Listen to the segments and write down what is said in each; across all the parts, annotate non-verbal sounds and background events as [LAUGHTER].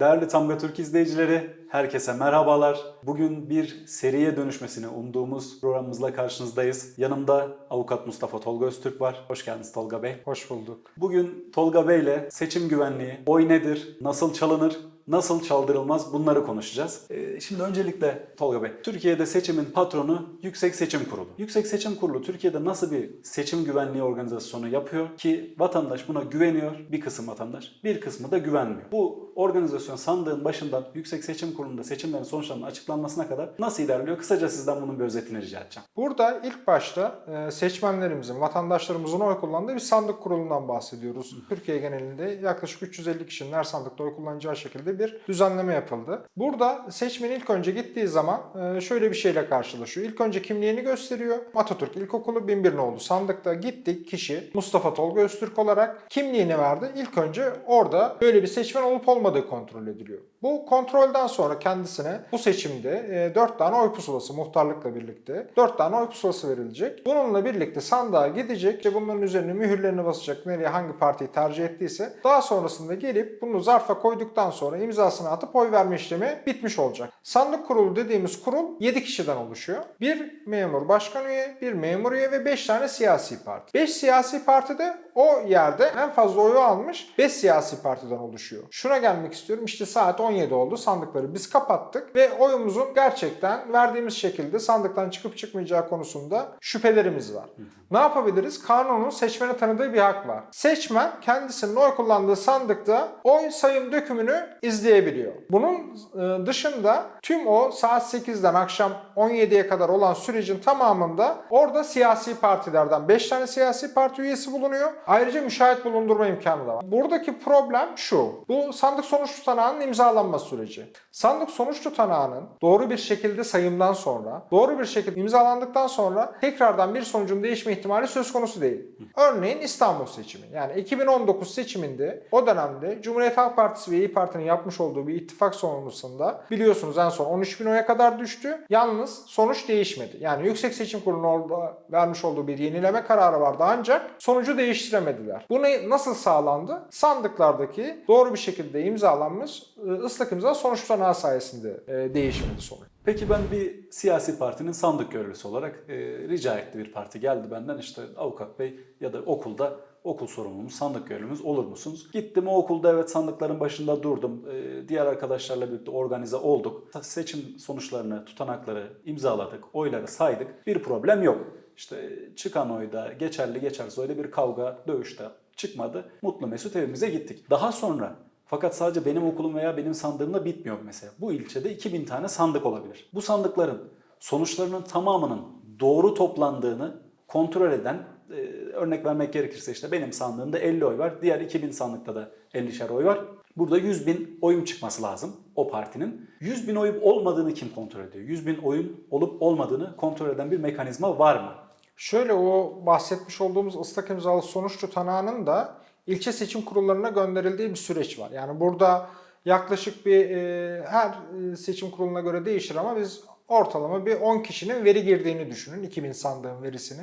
Değerli Tamga Türk izleyicileri, herkese merhabalar. Bugün bir seriye dönüşmesini umduğumuz programımızla karşınızdayız. Yanımda avukat Mustafa Tolga Öztürk var. Hoş geldiniz Tolga Bey. Hoş bulduk. Bugün Tolga Bey ile seçim güvenliği, oy nedir, nasıl çalınır, nasıl çaldırılmaz bunları konuşacağız. Ee, şimdi öncelikle Tolga Bey, Türkiye'de seçimin patronu Yüksek Seçim Kurulu. Yüksek Seçim Kurulu Türkiye'de nasıl bir seçim güvenliği organizasyonu yapıyor ki vatandaş buna güveniyor, bir kısım vatandaş, bir kısmı da güvenmiyor. Bu organizasyon sandığın başından Yüksek Seçim Kurulu'nda seçimlerin sonuçlarının açıklanmasına kadar nasıl ilerliyor? Kısaca sizden bunun bir özetini rica edeceğim. Burada ilk başta e, seçmenlerimizin, vatandaşlarımızın oy kullandığı bir sandık kurulundan bahsediyoruz. Türkiye genelinde yaklaşık 350 kişinin her sandıkta oy kullanacağı şekilde bir düzenleme yapıldı. Burada seçmen ilk önce gittiği zaman e, şöyle bir şeyle karşılaşıyor. İlk önce kimliğini gösteriyor. Atatürk İlkokulu 1001 nolu sandıkta gittik kişi Mustafa Tolga Öztürk olarak kimliğini verdi. İlk önce orada böyle bir seçmen olup olmadığı kontrol ediliyor. Bu kontrolden sonra kendisine bu seçimde 4 tane oy pusulası muhtarlıkla birlikte 4 tane oy pusulası verilecek. Bununla birlikte sandığa gidecek. İşte bunların üzerine mühürlerini basacak. Nereye hangi partiyi tercih ettiyse. Daha sonrasında gelip bunu zarfa koyduktan sonra imzasını atıp oy verme işlemi bitmiş olacak. Sandık kurulu dediğimiz kurul 7 kişiden oluşuyor. Bir memur başkan üye, bir memur üye ve 5 tane siyasi parti. 5 siyasi parti de o yerde en fazla oyu almış 5 siyasi partiden oluşuyor. Şuna gelmek istiyorum. İşte saat 17 oldu. Sandıkları biz kapattık ve oyumuzun gerçekten verdiğimiz şekilde sandıktan çıkıp çıkmayacağı konusunda şüphelerimiz var. Ne yapabiliriz? Kanunun seçmene tanıdığı bir hak var. Seçmen kendisinin oy kullandığı sandıkta oy sayım dökümünü izleyebiliyor. Bunun e, dışında tüm o saat 8'den akşam 17'ye kadar olan sürecin tamamında orada siyasi partilerden 5 tane siyasi parti üyesi bulunuyor. Ayrıca müşahit bulundurma imkanı da var. Buradaki problem şu. Bu sandık sonuç tutanağının imzalanma süreci. Sandık sonuç tutanağının doğru bir şekilde sayımdan sonra, doğru bir şekilde imzalandıktan sonra tekrardan bir sonucun değişme ihtimali söz konusu değil. Örneğin İstanbul seçimi. Yani 2019 seçiminde o dönemde Cumhuriyet Halk Partisi ve İyi Parti'nin yapmış olduğu bir ittifak sonrasında biliyorsunuz en son 13 bin oya kadar düştü. Yalnız sonuç değişmedi. Yani Yüksek Seçim Kurulu'nun vermiş olduğu bir yenileme kararı vardı ancak sonucu değiştiremediler. Bu ne, nasıl sağlandı? Sandıklardaki doğru bir şekilde imzalanmış e, ıslak imza sonuç tutanağı sayesinde e, değişmedi sonuç. Peki ben bir siyasi partinin sandık görevlisi olarak e, rica etti bir parti geldi benden işte avukat bey ya da okulda okul sorumlumuz, sandık görevlimiz olur musunuz? Gittim o okulda evet sandıkların başında durdum. E, diğer arkadaşlarla birlikte organize olduk. Seçim sonuçlarını, tutanakları imzaladık, oyları saydık. Bir problem yok. İşte çıkan oyda geçerli geçersiz oyda bir kavga, dövüşte çıkmadı. Mutlu mesut evimize gittik. Daha sonra fakat sadece benim okulum veya benim sandığımda bitmiyor mesela. Bu ilçede 2000 tane sandık olabilir. Bu sandıkların sonuçlarının tamamının doğru toplandığını kontrol eden, e, örnek vermek gerekirse işte benim sandığımda 50 oy var, diğer 2000 sandıkta da 50'şer oy var. Burada 100 bin oyun çıkması lazım o partinin. 100 bin oyun olmadığını kim kontrol ediyor? 100 bin oyun olup olmadığını kontrol eden bir mekanizma var mı? Şöyle o bahsetmiş olduğumuz ıslak imzalı sonuç tutanağının da ilçe seçim kurullarına gönderildiği bir süreç var. Yani burada yaklaşık bir e, her e, seçim kuruluna göre değişir ama biz ortalama bir 10 kişinin veri girdiğini düşünün. 2000 sandığın verisini.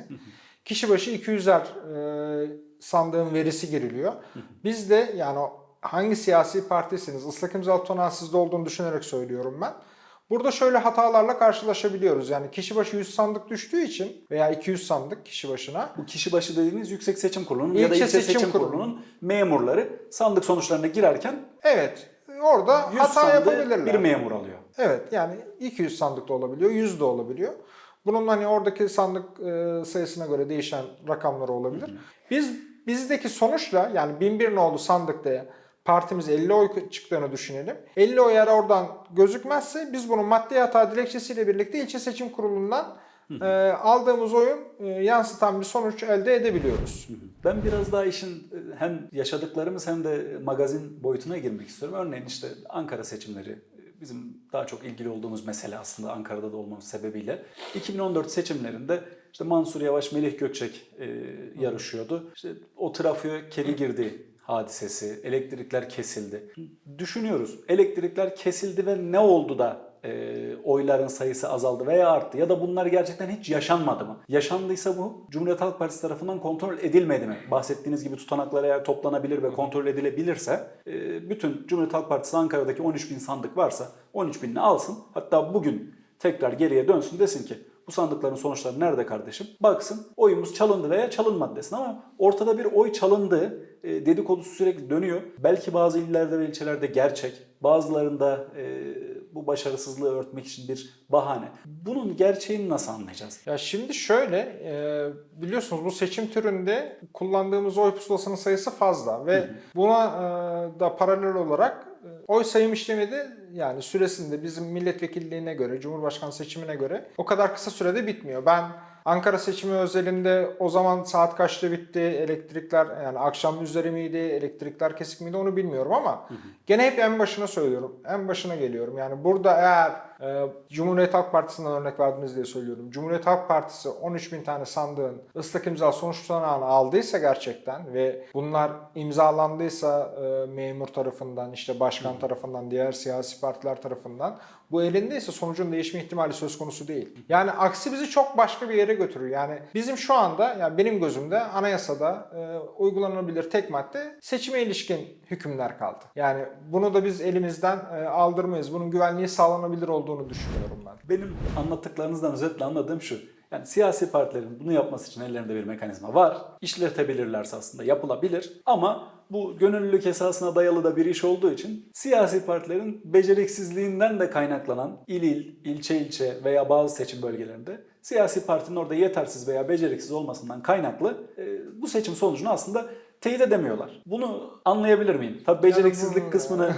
Kişi başı 200'er e, sandığın verisi giriliyor. Biz de yani hangi siyasi partisiniz ıslak tutanağı sizde olduğunu düşünerek söylüyorum ben. Burada şöyle hatalarla karşılaşabiliyoruz. Yani kişi başı 100 sandık düştüğü için veya 200 sandık kişi başına Bu kişi başı dediğiniz Yüksek Seçim Kurulu'nun ya da İlçe Seçim seçim, Kurulu. kurulunun memurları sandık sonuçlarına girerken evet orada 100 hata sandığı yapabilirler. bir memur alıyor. Evet yani 200 sandık da olabiliyor, 100 de olabiliyor. Bunun hani oradaki sandık e, sayısına göre değişen rakamları olabilir. Biz bizdeki sonuçla yani 1001 nolu sandıkta partimiz 50 oy çıktığını düşünelim. 50 oy eğer oradan gözükmezse biz bunun maddi hata dilekçesiyle birlikte ilçe seçim kurulundan e, aldığımız oyun e, yansıtan bir sonuç elde edebiliyoruz. Ben biraz daha işin e, hem yaşadıklarımız hem de magazin boyutuna girmek istiyorum. Örneğin işte Ankara seçimleri e, bizim daha çok ilgili olduğumuz mesele aslında Ankara'da da olmamız sebebiyle. 2014 seçimlerinde işte Mansur Yavaş, Melih Gökçek e, yarışıyordu. İşte o trafiğe kedi girdi hadisesi, elektrikler kesildi. Düşünüyoruz, elektrikler kesildi ve ne oldu da e, oyların sayısı azaldı veya arttı ya da bunlar gerçekten hiç yaşanmadı mı? Yaşandıysa bu Cumhuriyet Halk Partisi tarafından kontrol edilmedi mi? Bahsettiğiniz gibi tutanaklar eğer toplanabilir ve kontrol edilebilirse e, bütün Cumhuriyet Halk Partisi Ankara'daki 13 bin sandık varsa 13 binini alsın. Hatta bugün tekrar geriye dönsün desin ki bu sandıkların sonuçları nerede kardeşim? Baksın oyumuz çalındı veya çalınmadı desin ama ortada bir oy çalındığı e, dedikodusu sürekli dönüyor. Belki bazı illerde ve ilçelerde gerçek, bazılarında e, bu başarısızlığı örtmek için bir bahane. Bunun gerçeğini nasıl anlayacağız? Ya şimdi şöyle, e, biliyorsunuz bu seçim türünde kullandığımız oy pusulasının sayısı fazla ve buna e, da paralel olarak oy sayım işlemi de yani süresinde bizim milletvekilliğine göre, Cumhurbaşkanı seçimine göre o kadar kısa sürede bitmiyor. Ben Ankara seçimi özelinde o zaman saat kaçta bitti, elektrikler yani akşam üzeri miydi, elektrikler kesik miydi onu bilmiyorum ama gene hep en başına söylüyorum. En başına geliyorum. Yani burada eğer e, Cumhuriyet Halk Partisi'nden örnek verdiniz diye söylüyorum. Cumhuriyet Halk Partisi 13 bin tane sandığın ıslak imza sonuç tutanağını aldıysa gerçekten ve bunlar imzalandıysa e, memur tarafından, işte başkan tarafından, diğer siyasi partiler tarafından bu elindeyse sonucun değişme ihtimali söz konusu değil. Yani aksi bizi çok başka bir yere götürür. Yani bizim şu anda yani benim gözümde anayasada e, uygulanabilir tek madde seçime ilişkin hükümler kaldı. Yani bunu da biz elimizden e, aldırmayız. Bunun güvenliği sağlanabilir olduğunu düşünüyorum ben. Benim anlattıklarınızdan özetle anladığım şu. Yani siyasi partilerin bunu yapması için ellerinde bir mekanizma var. İşletebilirlerse aslında yapılabilir. Ama bu gönüllülük esasına dayalı da bir iş olduğu için siyasi partilerin beceriksizliğinden de kaynaklanan il il, ilçe ilçe veya bazı seçim bölgelerinde siyasi partinin orada yetersiz veya beceriksiz olmasından kaynaklı e, bu seçim sonucunu aslında teyit edemiyorlar. Bunu anlayabilir miyim? Tabii beceriksizlik kısmını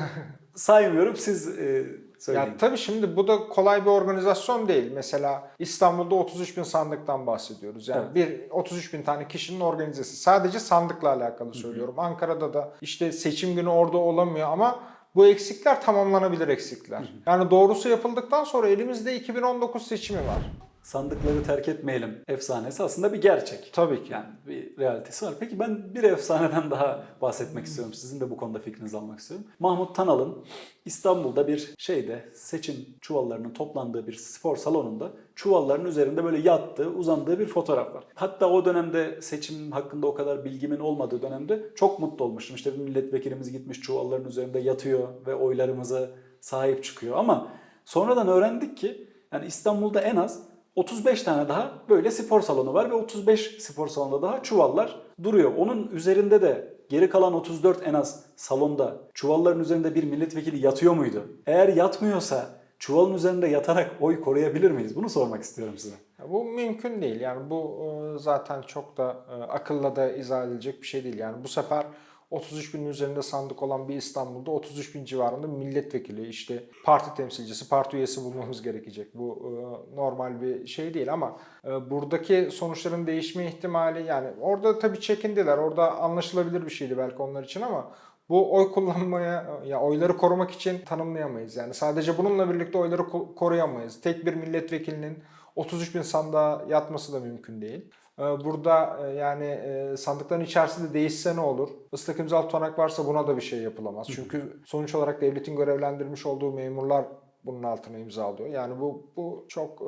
saymıyorum. Siz e, söyleyin. Ya tabii şimdi bu da kolay bir organizasyon değil. Mesela İstanbul'da 33 bin sandıktan bahsediyoruz. Yani bir 33 bin tane kişinin organizesi. Sadece sandıkla alakalı söylüyorum. Ankara'da da işte seçim günü orada olamıyor ama bu eksikler tamamlanabilir eksikler. Yani doğrusu yapıldıktan sonra elimizde 2019 seçimi var. Sandıkları terk etmeyelim efsanesi aslında bir gerçek. Tabii ki. Yani bir realitesi var. Peki ben bir efsaneden [LAUGHS] daha bahsetmek istiyorum. Sizin de bu konuda fikrinizi almak istiyorum. Mahmut Tanal'ın İstanbul'da bir şeyde seçim çuvallarının toplandığı bir spor salonunda çuvalların üzerinde böyle yattığı, uzandığı bir fotoğraf var. Hatta o dönemde seçim hakkında o kadar bilgimin olmadığı dönemde çok mutlu olmuştum. İşte bir milletvekilimiz gitmiş çuvalların üzerinde yatıyor ve oylarımıza sahip çıkıyor. Ama sonradan öğrendik ki yani İstanbul'da en az 35 tane daha böyle spor salonu var ve 35 spor salonunda daha çuvallar duruyor. Onun üzerinde de geri kalan 34 en az salonda çuvalların üzerinde bir milletvekili yatıyor muydu? Eğer yatmıyorsa çuvalın üzerinde yatarak oy koruyabilir miyiz? Bunu sormak istiyorum size. Bu mümkün değil. Yani bu e, zaten çok da e, akılla da izah edilecek bir şey değil. Yani bu sefer 33 binin üzerinde sandık olan bir İstanbul'da 33 bin civarında milletvekili, işte parti temsilcisi, parti üyesi bulmamız gerekecek. Bu e, normal bir şey değil ama e, buradaki sonuçların değişme ihtimali yani orada tabii çekindiler. Orada anlaşılabilir bir şeydi belki onlar için ama bu oy kullanmaya, ya oyları korumak için tanımlayamayız. Yani sadece bununla birlikte oyları ko- koruyamayız. Tek bir milletvekilinin 33 bin sandığa yatması da mümkün değil. Ee, Burada e, yani e, sandıkların içerisinde değişse ne olur? Islak imza tutanak varsa buna da bir şey yapılamaz. Çünkü sonuç olarak devletin görevlendirmiş olduğu memurlar bunun altına imza alıyor. Yani bu bu çok e,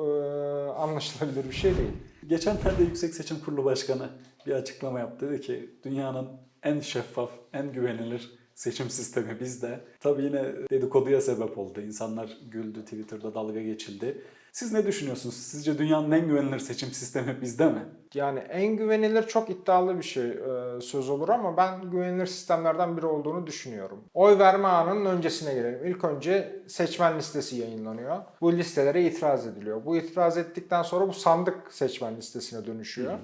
anlaşılabilir bir şey değil. Geçenlerde Yüksek Seçim Kurulu Başkanı bir açıklama yaptı. Dedi ki dünyanın en şeffaf, en güvenilir seçim sistemi bizde. Tabii yine dedikoduya sebep oldu. İnsanlar güldü, Twitter'da dalga geçildi. Siz ne düşünüyorsunuz? Sizce dünyanın en güvenilir seçim sistemi bizde mi? Yani en güvenilir çok iddialı bir şey e, söz olur ama ben güvenilir sistemlerden biri olduğunu düşünüyorum. Oy verme anının öncesine gelelim. İlk önce seçmen listesi yayınlanıyor. Bu listelere itiraz ediliyor. Bu itiraz ettikten sonra bu sandık seçmen listesine dönüşüyor.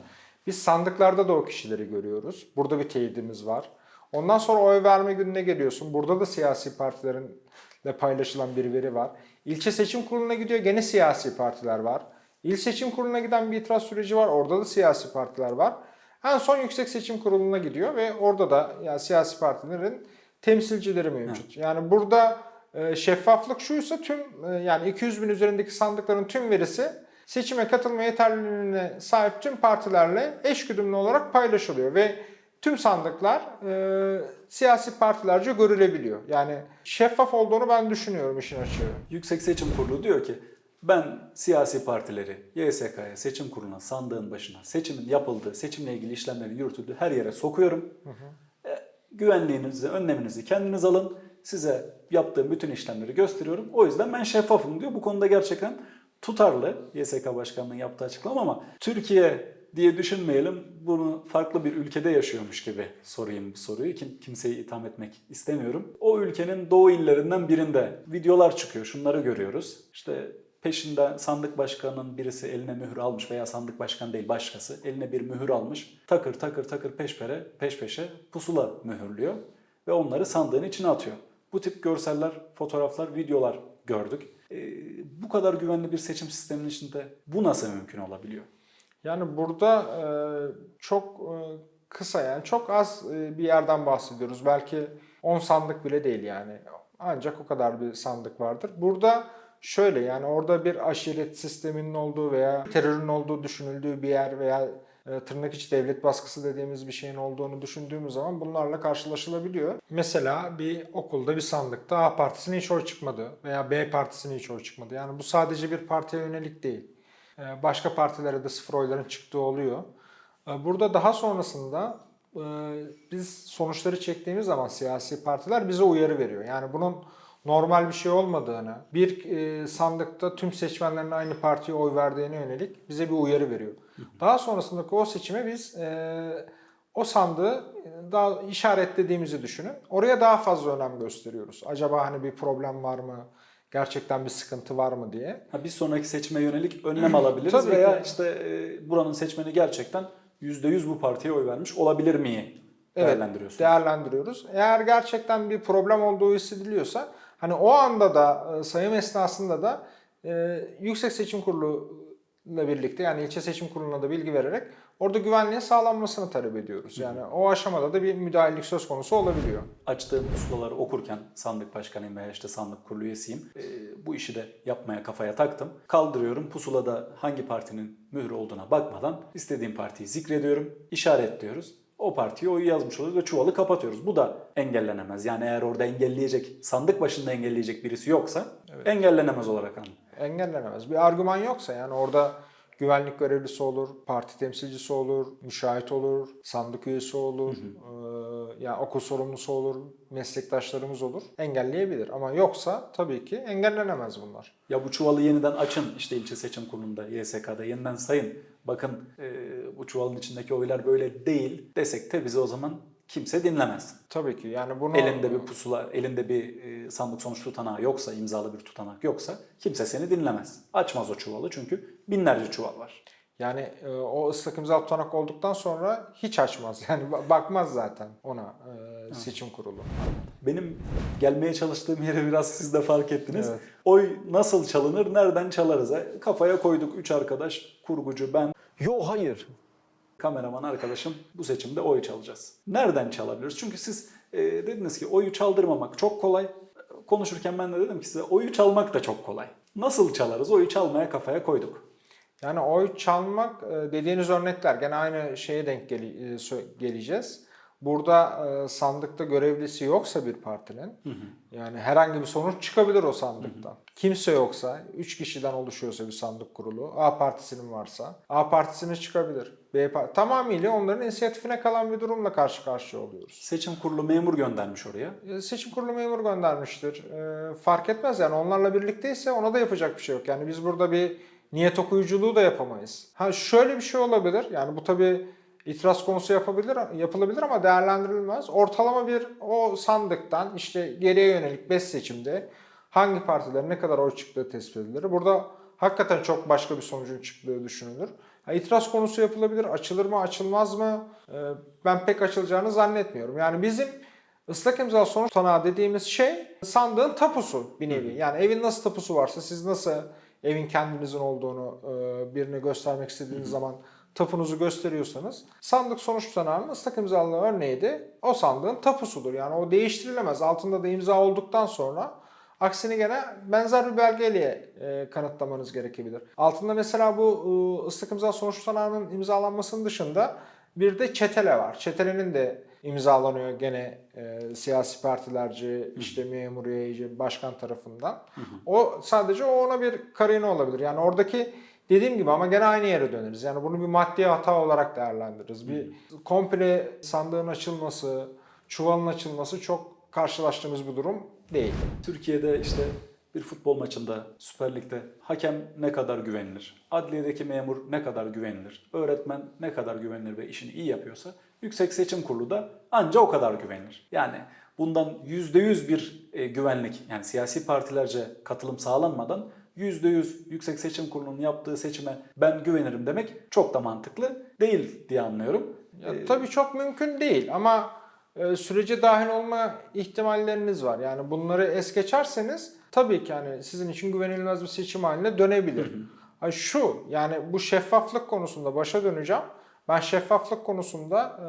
Biz sandıklarda da o kişileri görüyoruz. Burada bir teyidimiz var. Ondan sonra oy verme gününe geliyorsun. Burada da siyasi partilerle paylaşılan bir veri var. İlçe seçim kuruluna gidiyor. Gene siyasi partiler var. İl seçim kuruluna giden bir itiraz süreci var. Orada da siyasi partiler var. En son Yüksek Seçim Kurulu'na gidiyor ve orada da yani siyasi partilerin temsilcileri mevcut. Yani burada e, şeffaflık şuysa tüm e, yani 200 bin üzerindeki sandıkların tüm verisi seçime katılma yeterliliğine sahip tüm partilerle eşgüdümlü olarak paylaşılıyor ve tüm sandıklar e, siyasi partilerce görülebiliyor. Yani şeffaf olduğunu ben düşünüyorum işin açığı. Yüksek Seçim Kurulu diyor ki ben siyasi partileri YSK'ya, seçim kuruluna, sandığın başına, seçimin yapıldığı, seçimle ilgili işlemlerin yürütüldüğü her yere sokuyorum. E, güvenliğinizi, önleminizi kendiniz alın. Size yaptığım bütün işlemleri gösteriyorum. O yüzden ben şeffafım diyor. Bu konuda gerçekten tutarlı YSK Başkanı'nın yaptığı açıklama ama Türkiye diye düşünmeyelim. Bunu farklı bir ülkede yaşıyormuş gibi sorayım bu soruyu. Kim, kimseyi itham etmek istemiyorum. O ülkenin doğu illerinden birinde videolar çıkıyor. Şunları görüyoruz. İşte peşinden sandık başkanının birisi eline mühür almış veya sandık başkanı değil başkası eline bir mühür almış. Takır takır takır peşpere peş peşe pusula mühürlüyor ve onları sandığın içine atıyor. Bu tip görseller, fotoğraflar, videolar gördük. Ee, bu kadar güvenli bir seçim sisteminin içinde bu nasıl mümkün olabiliyor? Yani burada e, çok e, kısa yani çok az e, bir yerden bahsediyoruz. Belki 10 sandık bile değil yani. Ancak o kadar bir sandık vardır. Burada şöyle yani orada bir aşiret sisteminin olduğu veya terörün olduğu düşünüldüğü bir yer veya tırnak içi devlet baskısı dediğimiz bir şeyin olduğunu düşündüğümüz zaman bunlarla karşılaşılabiliyor. Mesela bir okulda bir sandıkta A partisine hiç oy çıkmadı veya B partisine hiç oy çıkmadı. Yani bu sadece bir partiye yönelik değil. Ee, Başka partilere de sıfır oyların çıktığı oluyor. Ee, Burada daha sonrasında e, biz sonuçları çektiğimiz zaman siyasi partiler bize uyarı veriyor. Yani bunun normal bir şey olmadığını, bir e, sandıkta tüm seçmenlerin aynı partiye oy verdiğine yönelik bize bir uyarı veriyor. Daha sonrasındaki o seçime biz e, o sandığı daha işaretlediğimizi düşünün. Oraya daha fazla önem gösteriyoruz. Acaba hani bir problem var mı? Gerçekten bir sıkıntı var mı diye. Ha, bir sonraki seçime yönelik önlem alabiliriz Tabii veya ki. işte e, buranın seçmeni gerçekten %100 bu partiye oy vermiş olabilir miyi Evet, değerlendiriyorsunuz. değerlendiriyoruz. Eğer gerçekten bir problem olduğu hissediliyorsa hani o anda da e, sayım esnasında da e, Yüksek Seçim Kurulu birlikte yani ilçe seçim kuruluna da bilgi vererek orada güvenliğin sağlanmasını talep ediyoruz. Yani o aşamada da bir müdahalelik söz konusu olabiliyor. Açtığım pusulaları okurken sandık başkanıyım veya işte sandık kurulu üyesiyim. E, bu işi de yapmaya kafaya taktım. Kaldırıyorum pusulada hangi partinin mührü olduğuna bakmadan istediğim partiyi zikrediyorum, işaretliyoruz. O partiye oyu yazmış oluyoruz ve çuvalı kapatıyoruz. Bu da engellenemez. Yani eğer orada engelleyecek, sandık başında engelleyecek birisi yoksa engellenemez olarak anlıyorum. Engellenemez. Bir argüman yoksa yani orada güvenlik görevlisi olur, parti temsilcisi olur, müşahit olur, sandık üyesi olur, eee, yani okul sorumlusu olur, meslektaşlarımız olur. Engelleyebilir ama yoksa tabii ki engellenemez bunlar. Ya bu çuvalı yeniden açın işte ilçe seçim kurulunda, YSK'da yeniden sayın. Bakın e, bu çuvalın içindeki oylar böyle değil desek de bizi o zaman kimse dinlemez. Tabii ki yani bunu Elinde bir pusula, elinde bir e, sandık sonuç tutanağı yoksa, imzalı bir tutanak yoksa kimse seni dinlemez. Açmaz o çuvalı çünkü binlerce çuval var. yani e, o ıslak imza tutanak olduktan sonra hiç açmaz. Yani ba- bakmaz zaten ona e, seçim kurulu. Benim gelmeye çalıştığım yeri biraz siz de fark ettiniz. Evet. Oy nasıl çalınır, nereden çalarız? Kafaya koyduk üç arkadaş, kurgucu, ben, Yo hayır. kameraman arkadaşım bu seçimde oy çalacağız. Nereden çalabiliriz? Çünkü siz e, dediniz ki oyu çaldırmamak çok kolay. Konuşurken ben de dedim ki size oyu çalmak da çok kolay. Nasıl çalarız? Oyu çalmaya kafaya koyduk. Yani oy çalmak e, dediğiniz örnekler gene aynı şeye denk e, sö- geleceğiz. Burada e, sandıkta görevlisi yoksa bir partinin yani herhangi bir sonuç çıkabilir o sandıktan. Kimse yoksa, 3 kişiden oluşuyorsa bir sandık kurulu, A partisinin varsa A partisine çıkabilir. B pa- tamamıyla onların inisiyatifine kalan bir durumla karşı karşıya oluyoruz. Seçim kurulu memur göndermiş oraya. E, Seçim kurulu memur göndermiştir. E, fark etmez yani onlarla birlikteyse ona da yapacak bir şey yok. Yani biz burada bir niyet okuyuculuğu da yapamayız. Ha şöyle bir şey olabilir. Yani bu tabii itiraz konusu yapabilir, yapılabilir ama değerlendirilmez. Ortalama bir o sandıktan işte geriye yönelik 5 seçimde hangi partilerin ne kadar oy çıktığı tespit edilir. Burada hakikaten çok başka bir sonucun çıktığı düşünülür. Ha, itiraz konusu yapılabilir. Açılır mı açılmaz mı? E, ben pek açılacağını zannetmiyorum. Yani bizim Islak imza sonuç tutanağı dediğimiz şey sandığın tapusu bir nevi. Yani evin nasıl tapusu varsa siz nasıl evin kendinizin olduğunu e, birine göstermek istediğiniz zaman tapunuzu gösteriyorsanız sandık sonuç tutanağının ıslak imzalı örneği de o sandığın tapusudur. Yani o değiştirilemez. Altında da imza olduktan sonra aksini gene benzer bir belgeyle e, kanıtlamanız gerekebilir. Altında mesela bu e, ıslak imza sonuç tutanağının imzalanmasının dışında Bir de çetele var. Çetelenin de imzalanıyor gene e, siyasi partilerce, işte memuriyeci, başkan tarafından. O sadece o ona bir karine olabilir. Yani oradaki dediğim gibi ama gene aynı yere döneriz. Yani bunu bir maddi hata olarak değerlendiririz. Bir komple sandığın açılması, çuvalın açılması çok karşılaştığımız bir durum değil. Türkiye'de işte bir futbol maçında Süper Lig'de hakem ne kadar güvenilir? Adliyedeki memur ne kadar güvenilir? Öğretmen ne kadar güvenilir ve işini iyi yapıyorsa Yüksek Seçim Kurulu da anca o kadar güvenilir. Yani bundan %100 bir e, güvenlik yani siyasi partilerce katılım sağlanmadan %100 Yüksek Seçim Kurulu'nun yaptığı seçime ben güvenirim demek çok da mantıklı değil diye anlıyorum. Ya, Ee, tabii çok mümkün değil ama e, sürece dahil olma ihtimalleriniz var. Yani bunları es geçerseniz tabii ki yani sizin için güvenilmez bir seçim haline dönebilir. Ha, şu yani bu şeffaflık konusunda başa döneceğim. Ben şeffaflık konusunda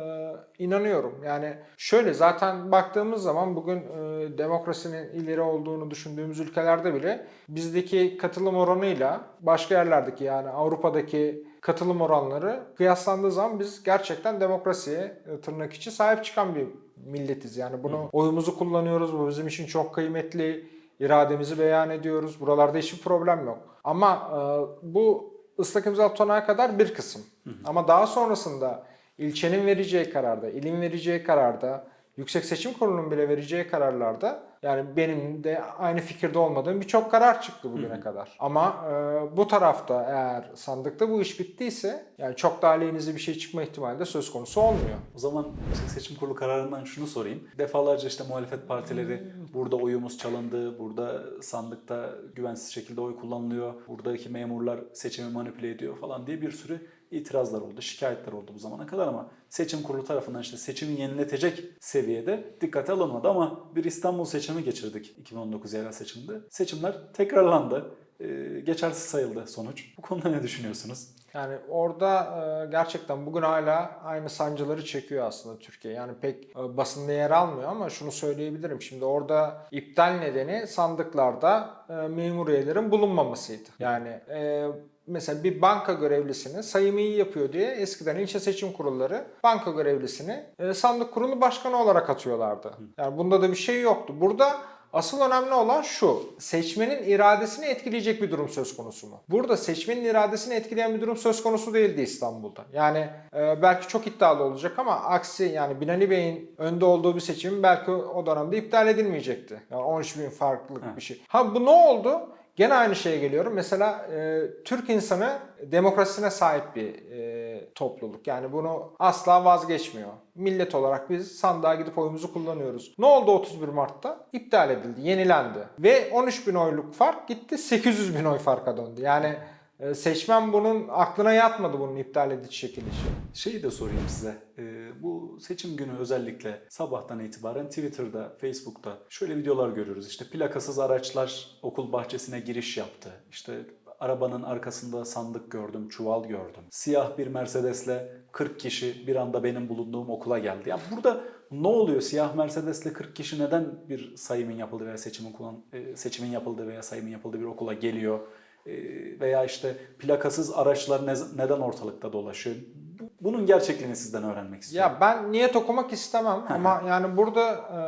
e, inanıyorum. Yani şöyle zaten baktığımız zaman bugün e, demokrasinin ileri olduğunu düşündüğümüz ülkelerde bile bizdeki katılım oranıyla başka yerlerdeki yani Avrupa'daki katılım oranları kıyaslandığı zaman biz gerçekten demokrasiye tırnak içi sahip çıkan bir milletiz. Yani bunu oyumuzu kullanıyoruz. Bu bizim için çok kıymetli. irademizi beyan ediyoruz. Buralarda hiçbir problem yok. Ama e, bu ıslak imza tutanağa kadar bir kısım. Ama daha sonrasında ilçenin vereceği kararda, ilin vereceği kararda, Yüksek Seçim Kurulu'nun bile vereceği kararlarda yani benim de aynı fikirde olmadığım birçok karar çıktı bugüne kadar. Ama e, bu tarafta eğer sandıkta bu iş bittiyse yani çok daha aleyhinize bir şey çıkma ihtimali de söz konusu olmuyor. O zaman Seçim Kurulu kararından şunu sorayım. Defalarca işte muhalefet partileri burada oyumuz çalındı, burada sandıkta güvensiz şekilde oy kullanılıyor, buradaki memurlar seçimi manipüle ediyor falan diye bir sürü itirazlar oldu, şikayetler oldu bu zamana kadar ama seçim kurulu tarafından işte seçimi yeniletecek seviyede dikkate alınmadı ama bir İstanbul seçimi geçirdik 2019 yerel seçimde. Seçimler tekrarlandı. Ee, geçersiz sayıldı sonuç. Bu konuda ne düşünüyorsunuz? Yani orada e, gerçekten bugün hala aynı sancıları çekiyor aslında Türkiye. Yani pek e, basında yer almıyor ama şunu söyleyebilirim. Şimdi orada iptal nedeni sandıklarda e, memur üyelerin bulunmamasıydı. Yani e, mesela bir banka görevlisini sayımı iyi yapıyor diye eskiden ilçe seçim kurulları banka görevlisini e, sandık kurulu başkanı olarak atıyorlardı. Yani bunda da bir şey yoktu. Burada Asıl önemli olan şu. Seçmenin iradesini etkileyecek bir durum söz konusu mu? Burada seçmenin iradesini etkileyen bir durum söz konusu değildi İstanbul'da. Yani e, belki çok iddialı olacak ama aksi yani Binali Bey'in önde olduğu bir seçim belki o dönemde iptal edilmeyecekti. Yani 13 bin farklılık bir şey. Ha bu ne oldu? Gene aynı şeye geliyorum. Mesela e, Türk insanı demokrasisine sahip bir e, topluluk. Yani bunu asla vazgeçmiyor. Millet olarak biz sandığa gidip oyumuzu kullanıyoruz. Ne oldu 31 Mart'ta? İptal edildi, yenilendi. Ve 13 bin oyluk fark gitti 800 bin oy farka döndü. Yani seçmen bunun aklına yatmadı bunun iptal edici çekilişi. Şeyi de sorayım size. Ee, bu seçim günü özellikle sabahtan itibaren Twitter'da, Facebook'ta şöyle videolar görüyoruz. İşte plakasız araçlar okul bahçesine giriş yaptı. İşte arabanın arkasında sandık gördüm, çuval gördüm. Siyah bir Mercedes'le 40 kişi bir anda benim bulunduğum okula geldi. Yani burada ne oluyor? Siyah Mercedes'le 40 kişi neden bir sayımın yapıldığı veya seçimin kullan e, seçimin yapıldığı veya sayımın yapıldığı bir okula geliyor? E, veya işte plakasız araçlar ne- neden ortalıkta dolaşıyor? Bu- Bunun gerçekliğini sizden öğrenmek istiyorum. Ya ben niyet okumak istemem ama yani burada e,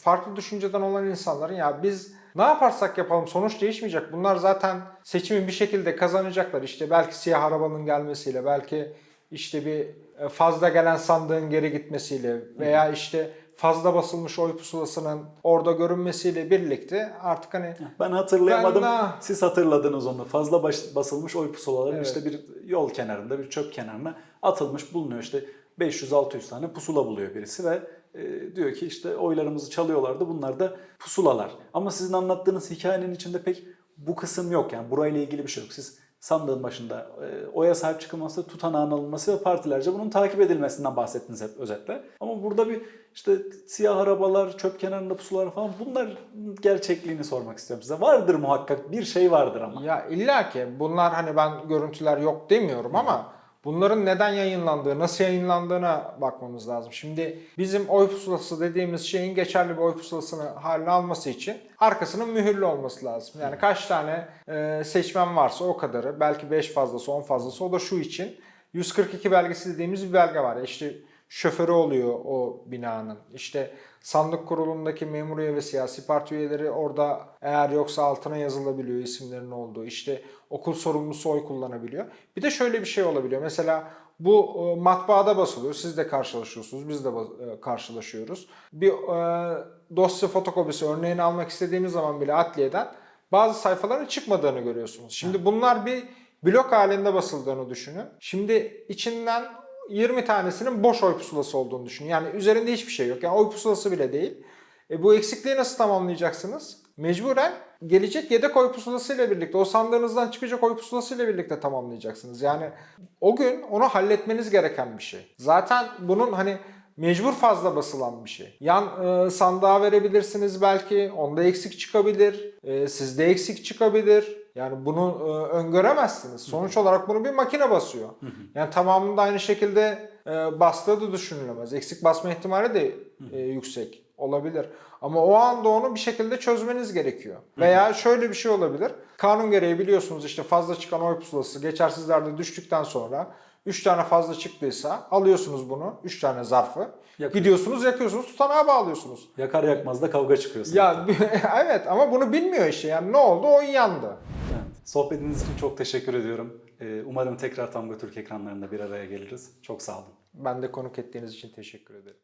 farklı düşünceden olan insanların ya biz ne yaparsak yapalım sonuç değişmeyecek. Bunlar zaten seçimi bir şekilde kazanacaklar. İşte belki siyah arabanın gelmesiyle, belki işte bir e, fazla gelen sandığın geri gitmesiyle veya işte fazla basılmış oy pusulasının orada görünmesiyle birlikte artık hani Ben hatırlayamadım. Ben daha- Siz hatırladınız onu. Fazla baş- basılmış oy pusulaları Evet. işte bir yol kenarında, bir çöp kenarına atılmış bulunuyor. İşte 500-600 tane pusula buluyor birisi ve e, diyor ki işte oylarımızı çalıyorlardı. Bunlar da pusulalar. Ama sizin anlattığınız hikayenin içinde pek bu kısım yok. Yani burayla ilgili bir şey yok. Siz sandığın başında e, oya sahip çıkılması, tutanağın alınması ve partilerce bunun takip edilmesinden bahsettiniz hep özetle. Ama burada bir işte siyah arabalar, çöp kenarında pusular falan bunlar gerçekliğini sormak istiyorum size. Vardır muhakkak bir şey vardır ama. Ya illa ki bunlar hani ben görüntüler yok demiyorum ama bunların neden yayınlandığı, nasıl yayınlandığına bakmamız lazım. Şimdi bizim oy pusulası dediğimiz şeyin geçerli bir oy pusulasını haline alması için arkasının mühürlü olması lazım. Yani kaç tane e, seçmen varsa o kadarı, belki 5 fazlası, 10 fazlası o da şu için 142 belgesi dediğimiz bir belge var. İşte şoförü oluyor o binanın. İşte sandık kurulundaki memur ve siyasi parti üyeleri orada eğer yoksa altına yazılabiliyor isimlerin olduğu. İşte okul sorumlusu oy kullanabiliyor. Bir de şöyle bir şey olabiliyor. Mesela bu e, matbaada basılıyor. Siz de karşılaşıyorsunuz. Biz de e, karşılaşıyoruz. Bir e, dosya fotokopisi örneğini almak istediğimiz zaman bile adliyeden bazı sayfaların çıkmadığını görüyorsunuz. Şimdi bunlar bir blok halinde basıldığını düşünün. Şimdi içinden 20 tanesinin boş oy pusulası olduğunu düşünün. Yani üzerinde hiçbir şey yok. Yani oy pusulası bile değil. E bu eksikliği nasıl tamamlayacaksınız? Mecburen gelecek yedek oy pusulası ile birlikte, o sandığınızdan çıkacak oy pusulası ile birlikte tamamlayacaksınız. Yani o gün onu halletmeniz gereken bir şey. Zaten bunun hani mecbur fazla basılan bir şey. Yan e, sandığa verebilirsiniz belki, onda eksik çıkabilir, e, sizde eksik çıkabilir. Yani bunu e, öngöremezsiniz. Sonuç olarak bunu bir makine basıyor. Yani tamamında aynı şekilde e, bastığı da düşünülemez. Eksik basma ihtimali de e, yüksek olabilir. Ama o anda onu bir şekilde çözmeniz gerekiyor. Veya şöyle bir şey olabilir. Kanun gereği biliyorsunuz işte fazla çıkan oy pusulası geçersizlerde düştükten sonra 3 tane fazla çıktıysa alıyorsunuz bunu 3 tane zarfı. Yakın. Gidiyorsunuz yakıyorsunuz tutanağa bağlıyorsunuz. Yakar yakmaz da kavga çıkıyor. Ya [LAUGHS] evet ama bunu bilmiyor işte yani ne oldu o yandı. Evet. Sohbetiniz için çok teşekkür ediyorum. Ee, Umarım tekrar Tamga Türk ekranlarında bir araya geliriz. Çok sağ olun. Ben de konuk ettiğiniz için teşekkür ederim.